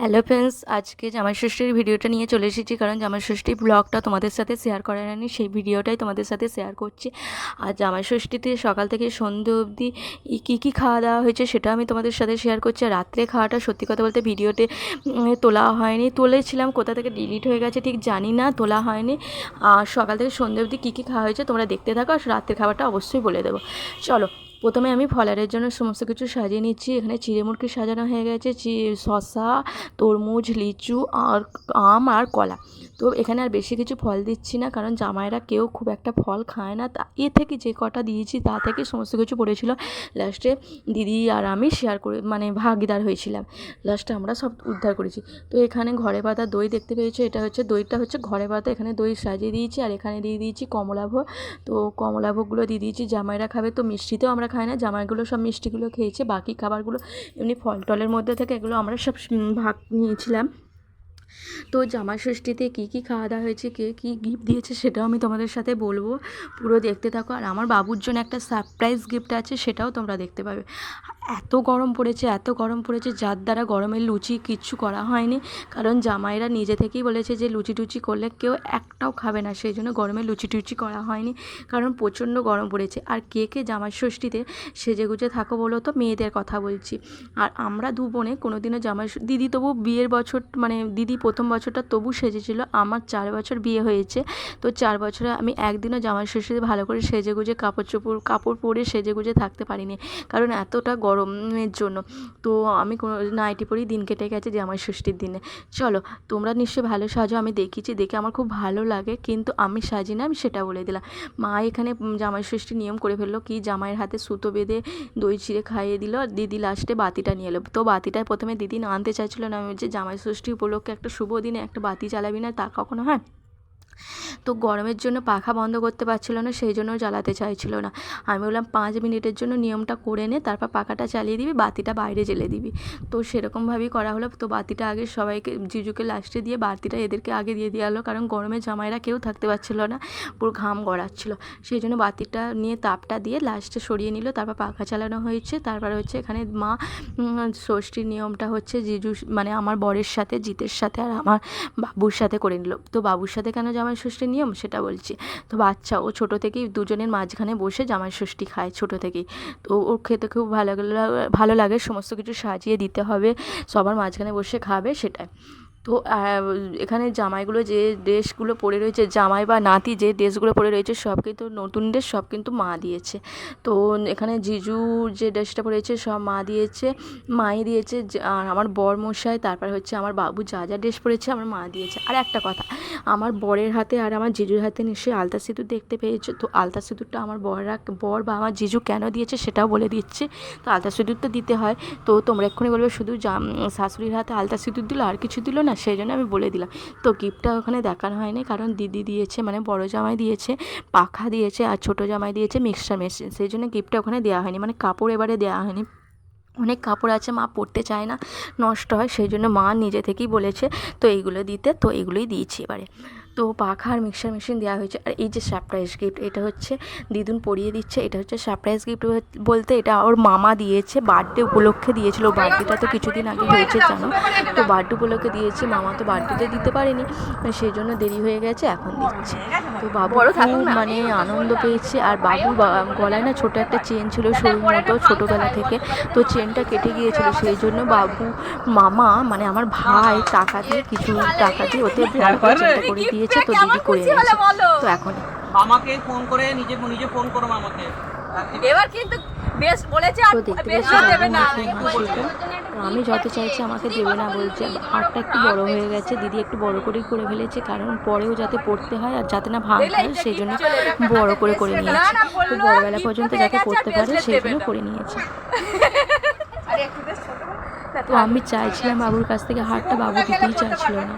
Hello friends, আজকে জামাই ষষ্ঠীর ভিডিওটা নিয়ে চলে এসেছি, কারণ জামাই ষষ্ঠী ব্লগটা তোমাদের সাথে শেয়ার করা হয়নি সেই ভিডিওটাই তোমাদের সাথে শেয়ার করছি। আর জামাই ষষ্ঠীতে সকাল থেকে সন্ধে অবধি কী কী খাওয়া দাওয়া হয়েছে সেটা আমি তোমাদের সাথে শেয়ার করছি। আর রাত্রে খাওয়াটা সত্যি কথা বলতে ভিডিওতে তোলা হয়নি, তুলেছিলাম, কোথা থেকে ডিলিট হয়ে গেছে ঠিক জানি না, তোলা হয়নি। আর সকাল থেকে সন্ধে অবধি কী কী খাওয়া হয়েছে তোমরা দেখতে থাকো, আর রাত্রের খাবারটা অবশ্যই বলে দেবো। চলো প্রথমে আমি ফলারের জন্য সমস্ত কিছু সাজিয়ে নিচ্ছি। এখানে চিড়ে মুরগি সাজানো হয়ে গেছে, চি, শসা, তরমুজ, লিচু, আর আম আর কলা। তো এখানে আর বেশি কিছু ফল দিচ্ছি না, কারণ জামাইরা কেউ খুব একটা ফল খায় না। তা, এ থেকে যে কটা দিয়েছি, তা থেকে সমস্ত কিছু পড়েছিল। লাস্টে দিদি আর আমি শেয়ার করে মানে ভাগিদার হয়েছিলাম। লাস্টে আমরা সব উদ্ধার করেছি। তো এখানে ঘরে পাতা দই দেখতে পেয়েছ, এটা হচ্ছে দইটা হচ্ছে ঘরে পাতা। এখানে দই সাজিয়ে দিয়েছি, আর এখানে দিয়ে দিয়েছি কমলাভোগ। তো কমলাভোগগুলো দিয়ে দিয়েছি, জামাইরা খাবে। তো মিষ্টিতেও আমরা খাই না, জামাইগুলো সব মিষ্টিগুলো খেয়েছে, বাকি খাবারগুলো এমনি ফল টলের মধ্যে থেকে এগুলো আমরা সব ভাগ নিয়েছিলাম। তো জামাই ষষ্ঠীতে কী কী খাওয়া দাওয়া হয়েছে, কে কী গিফট দিয়েছে সেটাও আমি তোমাদের সাথে বলব। পুরো দেখতে থাকো। আর আমার বাবুর জন্য একটা সারপ্রাইজ গিফট আছে, সেটাও তোমরা দেখতে পাবে। এত গরম পড়েছে, এত গরম পড়েছে, যার দ্বারা গরমের লুচি কিচ্ছু করা হয়নি। কারণ জামাইরা নিজে থেকেই বলেছে যে লুচি টুচি করলে কেউ একটাও খাবে না, সেই জন্য গরমে লুচি টুচি করা হয়নি। কারণ প্রচণ্ড গরম পড়েছে। আর কে কে জামাই ষষ্ঠীতে সেজে গুজে থাকো বলো তো, মেয়েদের কথা বলছি। আর আমরা দু বোনে কোনোদিনও জামাই ষ- দিদি তবু বিয়ের বছর মানে দিদি প্রথম বছরটা তবু সেজেছিল। আমার চার বছর বিয়ে হয়েছে। তো চার বছরে আমি একদিনও জামাই ষষ্ঠীতে ভালো করে সেজে গুজে কাপড় চোপড়, কাপড় পরে সেজে গুজে থাকতে পারিনি। কারণ এতটা গরমের জন্য। তো আমি কোনো নাইটি পরেই দিন কেটে গেছে জামাই ষষ্ঠীর দিনে। চলো, তোমরা নিশ্চয়ই ভালো সাজো, আমি দেখেছি দেখে আমার খুব ভালো লাগে। কিন্তু আমি সাজি না, আমি সেটা বলে দিলাম। মা এখানে জামাই ষষ্ঠী নিয়ম করে ফেলল কি, জামাইয়ের হাতে সুতো বেঁধে দই চিড়ে খাইয়ে দিল। আর দিদি লাস্টে বাতিটা নিয়ে এলো। তো বাতিটা প্রথমে দিদি আনতে চাইছিল না, আমি বলছি জামাই ষষ্ঠী উপলক্ষে একটা শুভ দিনে একটা বাতি জ্বালাবি না তা কখনো হয়? তো গরমের জন্য পাখা বন্ধ করতে পারছিল না, সেই জন্য জ্বালাতে চাইছিল না। আমি বললাম, পাঁচ মিনিটের জন্য নিয়মটা করে নে, তারপর পাখাটা চালিয়ে দিবি, বাতিটা বাইরে জ্বেলে দিবি। তো সেরকমভাবেই করা হলো। তো বাতিটা আগে সবাইকে, জিজুকে লাস্টে দিয়ে বাতিটা এদেরকে আগে দিয়ে দেওয়া হলো, কারণ গরমে জামাইরা কেউ থাকতে পারছিল না, পুরো ঘাম গড়াচ্ছিল। সেই জন্য বাতিটা নিয়ে তাপটা দিয়ে লাস্টে সরিয়ে নিল, তারপর পাখা চালানো হয়েছে। তারপর হচ্ছে এখানে মা ষষ্ঠীর নিয়মটা হচ্ছে জিজু মানে আমার বরের সাথে, জিতের সাথে আর আমার বাবুর সাথে করে নিল। তো বাবুর সাথে কেন জামাই ষষ্ঠীর নিয়ম, সেটা বলছি। তো বাচ্চা, ও ছোটো থেকেই দুজনের মাঝখানে বসে জামাই ষষ্ঠী খায় ছোট থেকেই। তো ওর খেতে খুব ভালো ভালো লাগে, সমস্ত কিছু সাজিয়ে দিতে হবে, সবার মাঝখানে বসে খাবে সেটাই। তো এখানে জামাইগুলো যে ড্রেসগুলো পরে রয়েছে, জামাই বা নাতি যে ড্রেসগুলো পরে রয়েছে, সব কিন্তু নতুন ড্রেস, সব কিন্তু মা দিয়েছে। তো, এখানে জিজু যে ড্রেসটা পরেছে সব মা দিয়েছে, মাই দিয়েছে আর আমার বর মশাই তারপর হচ্ছে আমার বাবু যা যা ড্রেস পরেছে, আমার মা দিয়েছে। আর একটা কথা, আমার বরের হাতে আর আমার জিজুর হাতে নিশ্চয়ই আলতা সিঁদুর দেখতে পেয়েছে? তো, আলতা সিঁদুরটা আমার বররা, বর বা আমার জিজু কেন দিয়েছে সেটাও বলে দিচ্ছে। তো, আলতা সিঁদুর তো দিতে হয়। তো, তোমরা এক্ষুনি বলবে, শুধু শাশুড়ির হাতে আলতা সিঁদুর দিল, আর কিছু দিল না? সেই জন্য আমি বলে দিলাম। তো গিফটটা ওখানে দেখানো হয়নি, কারণ দিদি দিয়েছে মানে বড় জামাই দিয়েছে, পাখা দিয়েছে আর ছোটো জামাই দিয়েছে মিক্সচার মেশিন সেই জন্য গিফটটা ওখানে দেওয়া হয়নি মানে কাপড় এবারে দেওয়া হয়নি। অনেক কাপড় আছে, মা পরতে চায় না, নষ্ট হয়, সেই জন্য মা নিজে থেকেই বলেছে, তো এইগুলো দিতে, তো এগুলোই দিয়েছি এবারে। তো পাখা আর মিক্সার মেশিন দেওয়া হয়েছে। আর এই যে সারপ্রাইজ গিফট এটা হচ্ছে দিদুন পরিয়ে দিচ্ছে। এটা হচ্ছে সারপ্রাইজ গিফট বলতে এটা ওর মামা দিয়েছে। বার্থডে উপলক্ষে দিয়েছিল। বার্থডেটা তো কিছুদিন আগে হয়েছে জানো? তো বার্থডে উপলক্ষে দিয়েছি। মামা তো বার্থডেতে দিতে পারেনি। সেই জন্য দেরি হয়ে গেছে এখন দিচ্ছে। তো বাবু খুব মানে আনন্দ পেয়েছে। আর বাবুর গলায় না ছোট একটা চেন ছিল সরু মতো ছোটোবেলা থেকে। তো চেনটা কেটে গিয়েছিল। সেই জন্য বাবু মামা মানে আমার ভাই টাকা দিয়ে কিছু টাকা দিয়ে ওতে ভালো করে চেনটা করে দিয়েছে। তো দিদি করে নিয়েছে তো এখন মামাকে ফোন করে নিজে নিজে ফোন করো মামাকে এবার কিন্তু বেশ বলেছে আর দেখতে বেশ দেবে না। আমি যত চাইছি আমাকে দেবে না বলছে। হাতটা একটু বড় হয়ে গেছে। দিদি একটু বড় করেই করে ফেলেছে কারণ পরেও যাতে পড়তে হয় আর যাতে না ভাঙ হয় সেই জন্য বড় করে করে নিয়েছে। তো বড়বেলা পর্যন্ত যাতে পড়তে পারে সেই জন্য করে নিয়েছে। তো আমি চাইছিলাম বাবুর কাছ থেকে হারটা বাবু দিতেই চাইছিল না।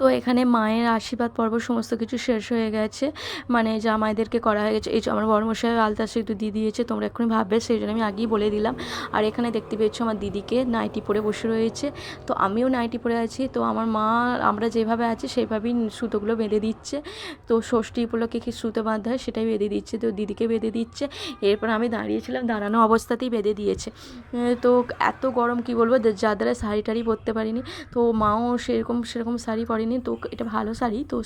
তো এখানে মায়ের আশীর্বাদ পর্ব সমস্ত কিছু শেষ হয়ে গেছে। মানে জামাইদেরকে করা হয়ে গেছে, এই আমার বড়মশাই আলতা সেতু দিয়ে দিয়েছে, তোমরা এক্ষুনি ভাববে, সেই জন্য আমি আগেই বলে দিলাম। আর এখানে দেখতে পেয়েছ আমার দিদিকে, নাইটি পরে বসে রয়েছে। তো আমিও নাইটি পরে আছি, তো আমার মা, আমরা যেভাবে আছি সেইভাবেই সুতোগুলো বেঁধে দিচ্ছে। তো ষষ্ঠী উপলক্ষে কি সুতো বাঁধতে হয় সেটাই বেঁধে দিচ্ছে, তো দিদিকে বেঁধে দিচ্ছে। এরপর আমি দাঁড়িয়েছিলাম, দাঁড়ানো অবস্থাতেই বেঁধে দিয়েছে। তো এত গরম কি বলব যার দ্বারা শাড়ি টাড়ি পরতে পারিনি। তো মাও সেরকম সেরকম শাড়ি পরেনি। তো এটা ভালো শাড়ি তো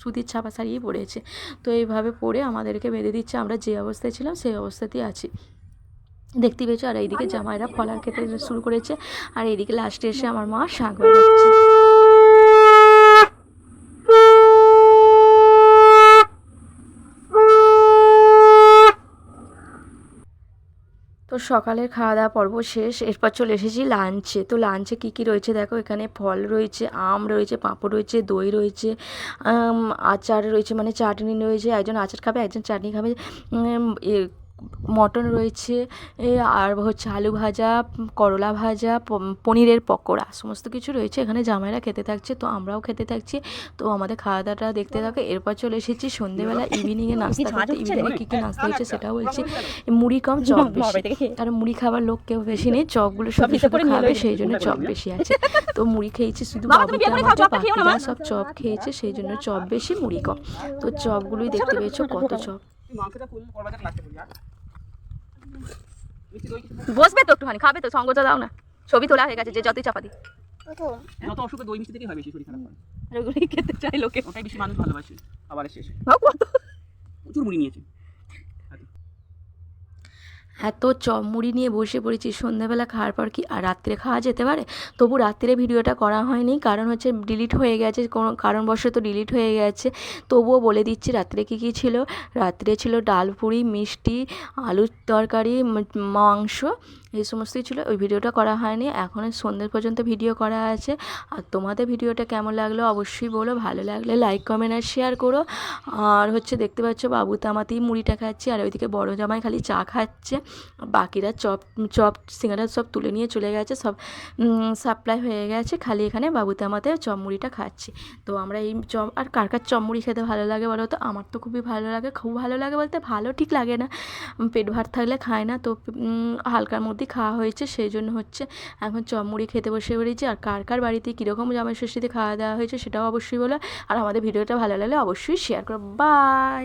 সুতির ছাপা শাড়িই পরেছে। তো এইভাবে পরে আমাদেরকে বেঁধে দিচ্ছে আমরা যে অবস্থায় ছিলাম সেই অবস্থাতেই আছি। দেখতে পেয়েছ? আর এইদিকে জামাইরা ফলার খেতে শুরু করেছে। আর এইদিকে লাস্টে এসে আমার মা শাক বাজাচ্ছে। সকালের খাওয়া দাওয়া পর্ব শেষ, এরপর চলে এসেছি লাঞ্চে। তো লাঞ্চে কী কী রয়েছে দেখো? এখানে ফল রয়েছে, আম রয়েছে, পাঁপড় রয়েছে, দই রয়েছে আচার রয়েছে মানে চাটনি রয়েছে। একজন আচার খাবে, একজন চাটনি খাবে। মটন রয়েছে আর হচ্ছে আলু ভাজা করলা ভাজা পনিরের পকোড়া সমস্ত কিছু রয়েছে এখানে জামাইরা খেতে থাকছে তো আমরাও খেতে থাকছি তো আমাদের খাওয়া দাওয়াটা দেখতে থাকো এরপর চলে এসেছি সন্ধ্যেবেলা ইভিনিংয়ে নাস্তা করতে ইভিনিংয়ে কী কী নাস্তা হয়েছে সেটাও বলছি মুড়ি কম চপ বেশি কারণ মুড়ি খাবার লোক কেউ বেশি নেই চপগুলো সব শুধু খাবে সেই জন্য চপ বেশি আছে তো মুড়ি খেয়েছি শুধু বাবুকে। সব চপ খেয়েছে সেই জন্য চপ বেশি মুড়ি কম তো চপগুলোই দেখতে পেয়েছ কত চপ লাগতে বলি আর? দই বসবে তো একটুখানি খাবে তো সঙ্গ তো দাও না। ছবি তোলা হয়ে গেছে যে যতই চাপাতি যত অসুখে দই মিষ্টি থেকেই হয় বেশি শরীর খারাপ করে আর ওগুলোই খেতে চাই লোকে। ওটাই বেশি মানুষ ভালোবাসে আবার শেষে কত? প্রচুর মুড়ি নিয়েছে। এত চপ মুড়ি নিয়ে বসে পড়েছি। সন্ধ্যাবেলা খাওয়ার পর কি আর রাত্রে খাওয়া যেতে পারে? তবু রাত্রে ভিডিওটা করা হয়নি। কারণ হচ্ছে ডিলিট হয়ে গেছে। কোনো কারণবশত ডিলিট হয়ে গেছে। তবুও বলে দিচ্ছি, রাত্রে কি কি ছিল? রাত্রে ছিল ডাল পুরি, মিষ্টি, আলুর তরকারি মাংস এই সমস্তই ছিল। ওই ভিডিওটা করা হয়নি। এখন সন্ধ্যে পর্যন্ত ভিডিও করা আছে। আর তোমাদের ভিডিওটা কেমন লাগল অবশ্যই বলো। ভালো লাগলে লাইক কমেন্ট আর শেয়ার করো। আর হচ্ছে দেখতে পাচ্ছ বাবু তামাতেই মুড়িটা খাচ্ছে আর ওইদিকে বড় জামাই খালি চা খাচ্ছে। বাকিরা চপ চপ, সিঙ্গারা সব তুলে নিয়ে চলে গেছে। সব সাপ্লাই হয়ে গেছে। খালি এখানে বাবু তামাতে চপ মুড়িটা খাচ্ছি। তো আমরা এই চপ, আর কার কার চপ মুড়ি খেতে ভালো লাগে বলো তো? আমার তো খুবই ভালো লাগে। খুব ভালো লাগে বলতে ভালো ঠিক লাগে না। পেট ভাত থাকলে খায় না। তো হালকার মধ্যেই খাওয়া হয়েছে সেই জন্য হচ্ছে এখন চমুড়ি খেতে বসে বেরিয়েছি আর কার কার বাড়িতে কীরকম জামাই ষষ্ঠীতে খাওয়া দাওয়া হয়েছে সেটাও অবশ্যই বলো। আর আমাদের ভিডিওটা ভালো লাগলে অবশ্যই শেয়ার করো। বাই